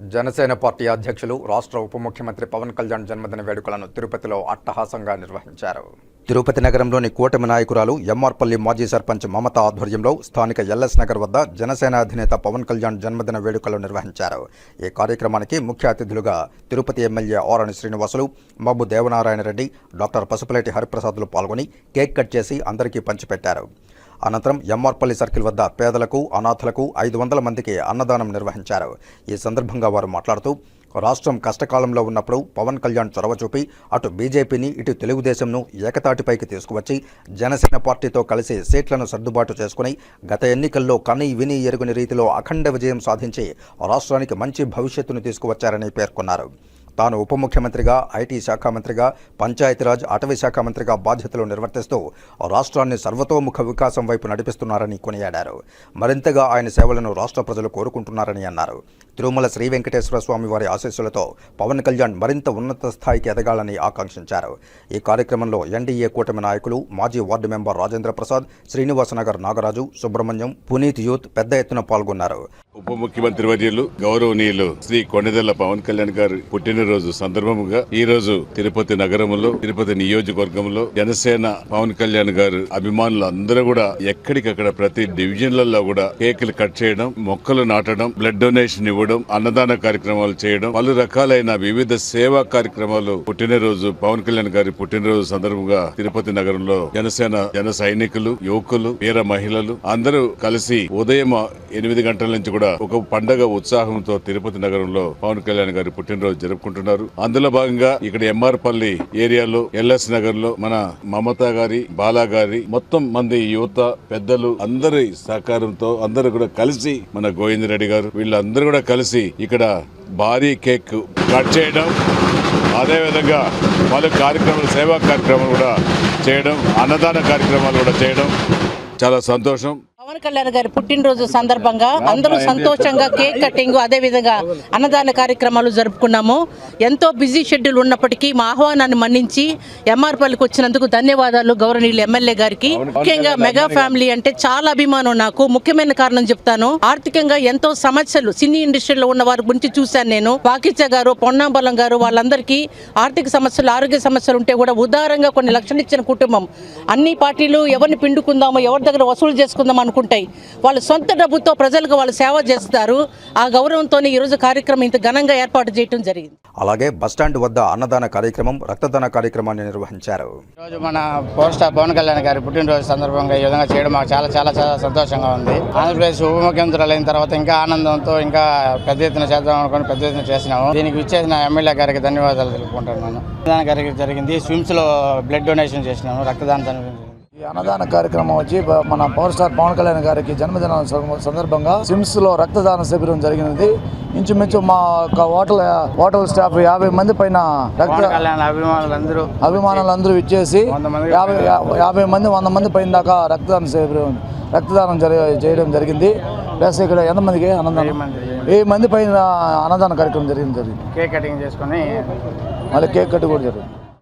Janasena party అధ్యక్షులు రాష్ట్ర ఉప ముఖ్యమంత్రి పవన్ కళ్యాణ్ జన్మదిన వేడుకలను తిరుపతిలో అట్టహాసంగా నిర్వహించారు. తిరుపతి నగరంలోని కూటమి నాయకురాలు ఎంఆర్పల్లి మాజీ సర్పంచ్ మమత ఆధ్వర్యంలో స్థానిక ఎల్ఎస్ నగర్ వద్ద జనసేన అధినేత పవన్ కళ్యాణ్ జన్మదిన వేడుకలు నిర్వహించారు. ఈ కార్యక్రమానికి ముఖ్య అతిథులుగా తిరుపతి ఎమ్మెల్యే ఆరణి శ్రీనివాసులు మబ్బు దేవనారాయణ రెడ్డి డాక్టర్ పసుపులేటి హరిప్రసాద్లు పాల్గొని కేక్ కట్ చేసి అందరికీ పంచిపెట్టారు. అనంతరం ఎంఆర్పల్లి సర్కిల్ వద్ద పేదలకు అనాథలకు ఐదు వందల మందికి అన్నదానం నిర్వహించారు. ఈ సందర్భంగా వారు మాట్లాడుతూ రాష్ట్రం కష్టకాలంలో ఉన్నప్పుడు పవన్ కళ్యాణ్ చొరవ చూపి అటు బీజేపీని ఇటు తెలుగుదేశంను ఏకతాటిపైకి తీసుకువచ్చి జనసేన పార్టీతో కలిసి సీట్లను సర్దుబాటు చేసుకుని గత ఎన్నికల్లో కని విని ఎరుగుని రీతిలో అఖండ విజయం సాధించి రాష్ట్రానికి మంచి భవిష్యత్తును తీసుకువచ్చారని పేర్కొన్నారు. తాను ఉప ముఖ్యమంత్రిగా ఐటీ శాఖ మంత్రిగా పంచాయతీరాజ్ అటవీ శాఖ మంత్రిగా బాధ్యతలు నిర్వర్తిస్తూ రాష్ట్రాన్ని సర్వతోముఖ వికాసం వైపు నడిపిస్తున్నారని కొనియాడారు. మరింతగా ఆయన సేవలను రాష్ట్ర ప్రజలు కోరుకుంటున్నారని అన్నారు. తిరుమల శ్రీ వెంకటేశ్వర స్వామి వారి ఆశీస్సులతో పవన్ కళ్యాణ్ మరింత ఉన్నత స్థాయికి ఎదగాలని ఆకాంక్షించారు. ఈ కార్యక్రమంలో ఎన్డీఏ కూటమి నాయకులు మాజీ ward member Rajendra Prasad Srinivasanagar Nagaraju Subrahmanyam Puneeth youth పెద్ద ఎత్తున పాల్గొన్నారు. ఉప ముఖ్యమంత్రి వర్యులు గౌరవనీయులు శ్రీ కొండదెల్ల పవన్ కళ్యాణ్ గారి పుట్టినరోజు సందర్భముగా ఈ రోజు తిరుపతి నగరంలో తిరుపతి నియోజకవర్గంలో జనసేన పవన్ కళ్యాణ్ గారు అభిమానులు అందరూ కూడా ఎక్కడికక్కడ ప్రతి డివిజన్లలో కూడా కేకులు కట్ చేయడం మొక్కలు నాటడం బ్లడ్ డొనేషన్ ఇవ్వడం అన్నదాన కార్యక్రమాలు చేయడం పలు రకాలైన వివిధ సేవా కార్యక్రమాలు. పుట్టినరోజు పవన్ కళ్యాణ్ గారి పుట్టినరోజు సందర్భంగా తిరుపతి నగరంలో జనసేన జన సైనికులు యువకులు వీర మహిళలు అందరూ కలిసి ఉదయం ఎనిమిది గంటల నుంచి కూడా ఒక పండగ ఉత్సాహంతో తిరుపతి నగరంలో పవన్ కళ్యాణ్ గారి పుట్టినరోజు జరుపుకుంటున్నారు. అందులో భాగంగా ఇక్కడ ఎంఆర్ పల్లి ఏరియాలో ఎల్ఎస్ నగర్లో మన మమత గారి బాలా గారి మొత్తం మంది యువత పెద్దలు అందరి సహకారంతో అందరూ కూడా కలిసి మన గోవింద్ రెడ్డి గారు వీళ్ళందరూ కూడా కలిసి కలిసి ఇక్కడ భారీ కేక్ కట్ చేయడం అదేవిధంగా పలు కార్యక్రమాలు సేవా కార్యక్రమాలు కూడా చేయడం అన్నదాన కార్యక్రమాలు కూడా చేయడం. చాలా సంతోషం. పవన్ కళ్యాణ్ గారి పుట్టినరోజు సందర్భంగా అందరూ సంతోషంగా కేక్ కటింగ్ అదే విధంగా అన్నదాన కార్యక్రమాలు జరుపుకున్నాము. ఎంతో బిజీ షెడ్యూల్ ఉన్నప్పటికీ మా ఆహ్వానాన్ని మన్నించి ఎంఆర్పల్లికి వచ్చినందుకు ధన్యవాదాలు గౌరవనీయులు ఎమ్మెల్యే గారికి. ముఖ్యంగా మెగా ఫ్యామిలీ అంటే చాలా అభిమానం నాకు. ముఖ్యమైన కారణం చెప్తాను. ఆర్థికంగా ఎంతో సమస్యలు సినీ ఇండస్ట్రీలో ఉన్న వారి గురించి చూశాను నేను. వాకిచ్చ గారు పొన్నాంబలం గారు వాళ్ళందరికీ ఆర్థిక సమస్యలు ఆరోగ్య సమస్యలు ఉంటే కూడా ఉదారంగా కొన్ని లక్షలు ఇచ్చిన కుటుంబం. అన్ని పార్టీలు ఎవరిని పిండుకుందామో ఎవరి దగ్గర వసూలు చేసుకుందాం అనుకుంటాయి వాళ్ళు సొంత డబ్బుతో ప్రజలకు వాళ్ళు సేవ చేస్తారు. ఆ గౌరవంతో ఈరోజు కార్యక్రమం ఇంత ఘనంగా ఏర్పాటు చేయడం జరిగింది. అలాగే బస్టాండ్ వద్ద అన్నదాన కార్యక్రమం రక్తదాన కార్యక్రమాన్ని నిర్వహించారు. రోజు మన పవర్ స్టార్ పవన్ కళ్యాణ్ గారి పుట్టినరోజు సందర్భంగా ఈ విధంగా చేయడం మాకు చాలా చాలా చాలా సంతోషంగా ఉంది. ఆంధ్రప్రదేశ్ ఉప ముఖ్యమంత్రులు అయిన తర్వాత ఇంకా ఆనందంతో ఇంకా పెద్ద ఎత్తున చేద్దాం అనుకుని పెద్ద ఎత్తున చేసినాము. దీనికి విచ్చేసిన ఎమ్మెల్యే గారికి ధన్యవాదాలు తెలుపుకుంటున్నాను. రక్తదాన గారికి జరిగింది. స్విమ్స్లో బ్లడ్ డొనేషన్ చేసినాము రక్తదానం ఈ అన్నదాన కార్యక్రమం వచ్చి మన పవర్ స్టార్ పవన్ కళ్యాణ్ గారికి జన్మదిన సందర్భంగా సిమ్స్లో రక్తదాన శిబిరం జరిగినది. ఇంచుమించు మా యొక్క హోటల్ హోటల్ స్టాఫ్ యాభై మంది పైన రక్త అభిమానులందరూ అభిమానులందరూ ఇచ్చేసి యాభై యాభై మంది వంద మంది పైన దాకా రక్తదాన శిబిరం రక్తదానం చేయడం జరిగింది. ప్లస్ ఇక్కడ ఎంతమందికి అన్నదానం? వెయ్యి మంది పైన అన్నదాన కార్యక్రమం జరిగింది. జరిగింది కేక్ కటింగ్ చేసుకొని మళ్ళీ కేక్ కట్ కూడా జరిగింది.